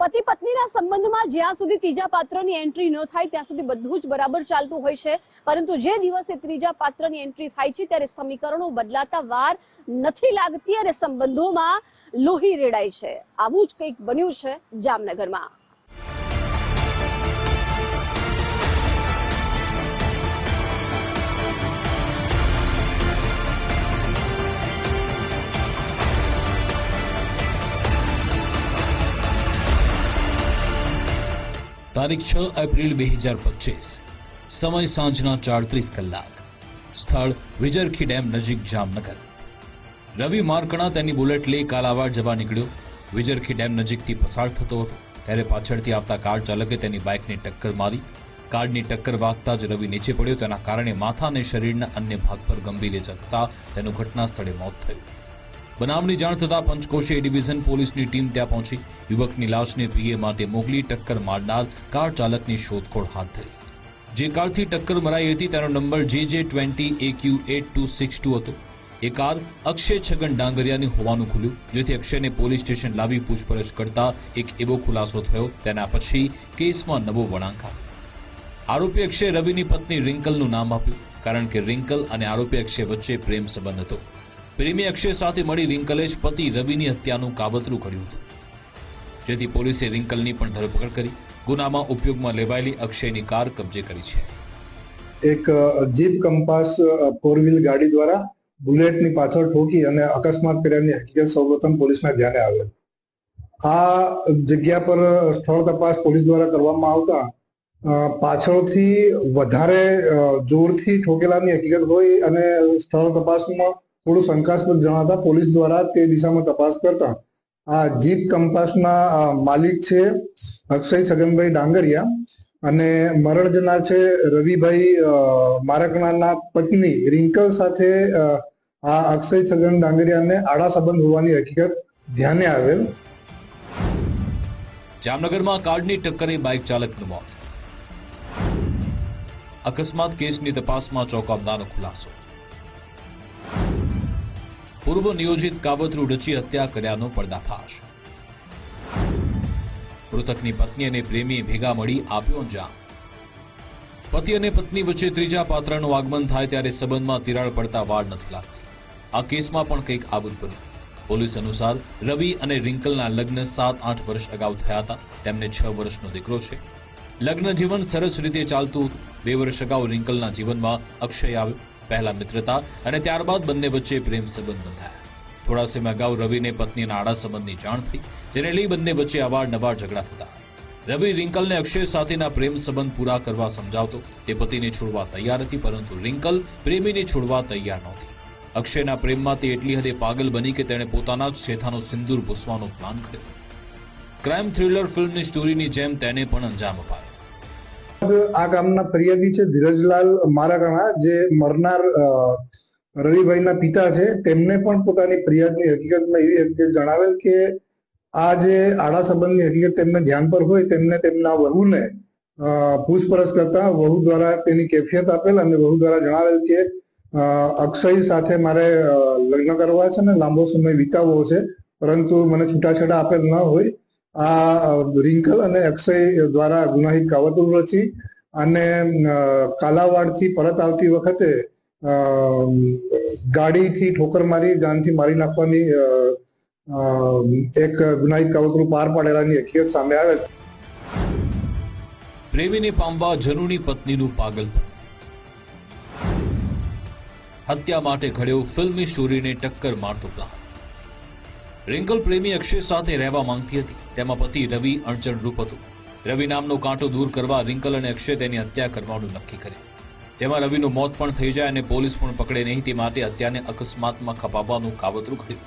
પતિ પત્નીના સંબંધમાં જ્યાં સુધી ત્રીજા પાત્રની એન્ટ્રી ન થાય, ત્યાં સુધી બધું જ બરાબર ચાલતું હોય છે. પરંતુ જે દિવસે ત્રીજા પાત્રની એન્ટ્રી થાય છે, ત્યારે સમીકરણો બદલાતા વાર નથી લાગતી અને સંબંધોમાં લોહી રેડાય છે. આવું જ કંઈક બન્યું છે જામનગરમાં. તારીખ છ એપ્રિલ બે હજાર પચીસ. સમય સાંજના ચાડત્રીસ કલાક. સ્થળ વિજરખી ડેમ નજીક જામનગર. રવિ માર્કણા તેની બુલેટ લઈ કાલાવાડ જવા નીકળ્યો. વિજરખી ડેમ નજીકથી પસાર થતો હતો. ત્યારે પાછળથી આવતા કાર ચાલકે તેની બાઇકને ટક્કર મારી. કારની ટક્કર વાગતા જ રવિ નીચે પડ્યો. તેના કારણે માથા અને શરીરના અન્ય ભાગ પર ગંભીર ઇજા થતાં તેનું ઘટના સ્થળે મોત થયું. બનાવની જાણ થતાં પંચકોશે ડિવિઝન પોલીસની ટીમ ત્યાં પહોંચી. યુવકની લાશને પીએ માટે મોકલી ટક્કર મારનાર કાર ચાલકની શોધખોળ હાથ ધરી. જે કારથી ટક્કર મરાઈ હતી તેનો નંબર જે જે twenty A Q eight two six two હતો. એ કાર અક્ષય છગન ડાંગરિયાની હોવાનું ખુલ્યું, જેથી અક્ષયને પોલીસ સ્ટેશન લાવી પૂછપરછ કરતા એક એવો ખુલાસો થયો. તેના પછી કેસમાં નવો વળાંક આવ્યો. આરોપી અક્ષય રવિની પત્ની રિંકલનું નામ આપ્યું, કારણ કે રિંકલ અને આરોપી અક્ષય વચ્ચે પ્રેમ સંબંધ હતો. પ્રેમી અક્ષય સાથે મળી રિંકલે પતિ રવિની હત્યાનું કાવતરું કર્યું હતું. જેથી પોલીસે રિંકલની પણ ધરપકડ કરી, ગુનામાં ઉપયોગમાં લેવાયેલી અક્ષયની કાર કબજે કરી છે. એક જીપ કંપાસ ફોર વ્હીલ ગાડી દ્વારા બુલેટની પાછળ ઠોકી અને અકસ્માત કર્યાની હકીકત સૌપ્રથમ પોલીસના ધ્યાને આવેલ આ જગ્યા પર સ્થળ તપાસ પોલીસ દ્વારા કરવામાં આવતા પાછળથી વધારે જોરથી ઠોકેલાની હકીકત હોય અને સ્થળ તપાસમાં થોડું શંકાસ્પદ જણાતા પોલીસ દ્વારા તે દિશામાં તપાસ કરતા આ જીપ કંપાસના માલિક છે અક્ષય છગનભાઈ ડાંગરિયા અને મરણ જનાર છે રવિભાઈ મારકણાના પત્ની રિંકલ સાથે આ અક્ષય છગન ડાંગરિયાને આડા સંબંધ હોવાની હકીકત ધ્યાને આવેલ. જામનગરમાં કાર્ડની ટક્કરે બાઇક ચાલકનું મોત. અકસ્માત કેસની તપાસમાં ચોંકાવનારો ખુલાસો. પૂર્વ નિયોજિત કાવતરું રચી હત્યા કર્યાનો પર્દાફાશ. મૃતકની પત્ની અને પ્રેમી ભેગા મળી આપ્યો અંજામ. પતિ અને પત્ની વચ્ચે ત્રીજા પાત્રનું આગમન થાય ત્યારે સંબંધમાં તિરાડ પડતા વાર નથી લાગતી. આ કેસમાં પણ કંઈક આવું જ બન્યું. પોલીસ અનુસાર રવિ અને રિંકલના લગ્ન સાત આઠ વર્ષ અગાઉ થયા હતા. તેમને છ વર્ષનો દીકરો છે. લગ્ન જીવન સરસ રીતે ચાલતું હતું. બે વર્ષ અગાઉ રિંકલના જીવનમાં અક્ષય આવ્યો. પહેલા મિત્રતા અને ત્યારબાદ બંને વચ્ચે પ્રેમ સંબંધ બંધાયા. થોડા સમય અગાઉ રવિને પત્નીના આડા સંબંધની જાણ થઈ. જેને લઈ બંને વચ્ચે અવારનવાર ઝઘડા થતા. રવિ રિંકલને અક્ષય સાથેના પ્રેમ સંબંધ પૂરા કરવા સમજાવતો. તે પતિને છોડવા તૈયાર હતી, પરંતુ રિંકલ પ્રેમીને છોડવા તૈયાર નહોતી. અક્ષયના પ્રેમમાં તે એટલી હદે પાગલ બની કે તેણે પોતાના જ શેથાનો સિંદૂર પૂસવાનો પ્લાન કર્યો. ક્રાઇમ થ્રિલર ફિલ્મની સ્ટોરીની જેમ તેને પણ અંજામ અપાયો. આ કામના ફરિયાદી છે ધીરજલાલ મારાકણા, જે મરનાર રવિભાઈના પિતા છે. તેમને પણ પોતાની ફરિયાદની હકીકતમાં એવી હકીકત જણાવેલ કે આ જે આડા સંબંધની હકીકત તેમને ધ્યાન પર હોય, તેમને તેમના વહુને પૂછપરછ કરતા વહુ દ્વારા તેની કેફિયત આપેલ અને વહુ દ્વારા જણાવેલ કે અક્ષય સાથે મારે લગ્ન કરવા છે ને લાંબો સમય વિતાવવો છે, પરંતુ મને છૂટાછેડા આપેલ ન હોય. આ રિંકલ અને અક્ષય દ્વારા ગુનાહિત કાવતરું રચી અને કાલાવાડથી પરત આવતી વખતે ગાડીથી ઠોકર મારી, ગાનથી મારી નાખવાની એક ગુનાહિત કાવતરું પાર પાડેલાની હકીકત સામે આવે. પ્રેમીને પામવા જનુની પત્નીનું પાગલ હત્યા માટે ઘડ્યો ફિલ્મી સ્ટોરીને ટક્કર મારતો પ્લાન. રિંકલ પ્રેમી અક્ષય સાથે રહેવા માંગતી હતી. તેમાં પતિ રવિ અડચણરૂપ હતું. રવિ નામનો કાંટો દૂર કરવા રિંકલ અને અક્ષય તેની હત્યા કરવાનું નક્કી કર્યું. તેમાં રવિનું મોત પણ થઈ જાય અને પોલીસ પણ પકડે નહીં તે માટે હત્યાને અકસ્માતમાં ખપાવવાનું કાવતરું ઘડ્યું.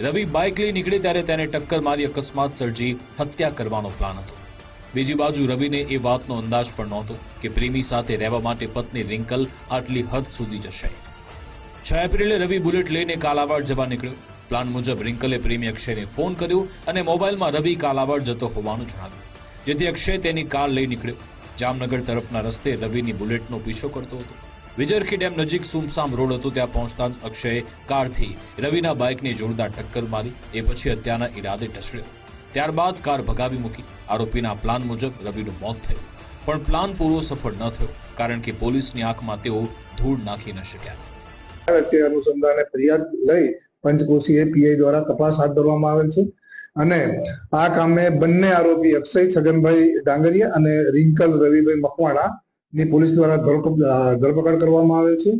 રવિ બાઇક લઈ નીકળે ત્યારે તેને ટક્કર મારી અકસ્માત સર્જી હત્યા કરવાનો પ્લાન હતો. બીજી બાજુ રવિને એ વાતનો અંદાજ પણ નહોતો કે પ્રેમી સાથે રહેવા માટે પત્ની રિંકલ આટલી હદ સુધી જશે. છ એપ્રિલે રવિ બુલેટ લઈને કાલાવાડ જવા નીકળ્યો. પ્લાન મુજબ રિંકલે પ્રેમી અક્ષયને ફોન કર્યો અને મોબાઈલમાં રવિ કાલાવડ જતો હોવાનું જણાવ્યું. જેથી અક્ષય તેની કાર લઈ નીકળ્યો. જામનગર તરફના રસ્તે રવિની બુલેટનો પીછો કરતો હતો. વિજરખી ડેમ નજીક સુમસામ રોડ હતો, ત્યાં પહોંચતા જ અક્ષયે કારથી રવિના બાઇકને જોરદાર ટક્કર મારી, એ પછી હત્યાના ઈરાદે ટસડ્યો ત્યારબાદ કાર ભગાવી મૂકી. આરોપીના પ્લાન મુજબ રવિનું મોત થયું. પણ પ્લાન પૂરો સફળ ન થયો, કારણ કે પોલીસની આંખમાં તેઓ ધૂળ નાખી ન શક્યા. અનુસંધાને ફરિયાદ લઈ પંચકોશીય પીઆઈ દ્વારા તપાસ હાથ ધરવામાં આવેલ છે. અને આ કામે બંને આરોપી અક્ષય છગનભાઈ ડાંગરિયા અને રિંકલ રવિભાઈ મકવાણા ની પોલીસ દ્વારા ધરપકડ કરવામાં આવેલ છે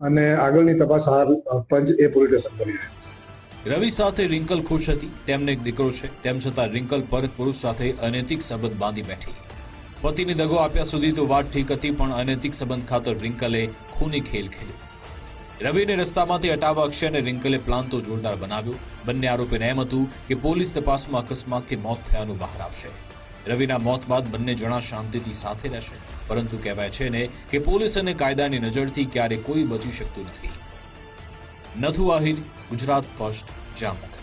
અને આગળની તપાસ હાલ પંચ એ પોલીસ સ્ટેશન કરી રહ્યા છે. રવિ સાથે રિંકલ ખુશ હતી. તેમને એક દીકરો છે. તેમ છતાં રિંકલ પરત પુરુષ સાથે અનૈતિક સંબંધ બાંધી બેઠી. પતિને દગો આપ્યા સુધી તો વાત ઠીક હતી, પણ અનૈતિક સંબંધ ખાતર રિંકલે ખૂની ખેલ ખેલ્યો રવિને રસ્તામાંથી હટાવવા અક્ષય અને રિંકલે પ્લાન તો જોરદાર બનાવ્યો. બંને આરોપીને એમ હતું કે પોલીસ તપાસમાં અકસ્માતથી મોત થયાનું બહાર આવશે. રવિના મોત બાદ બંને જણા શાંતિથી સાથે રહેશે. પરંતુ કહેવાય છે ને કે પોલીસ અને કાયદાની નજરથી ક્યારે કોઈ બચી શકતું નથી. નથુ આહિર, ગુજરાત ફર્સ્ટ, જામનગર.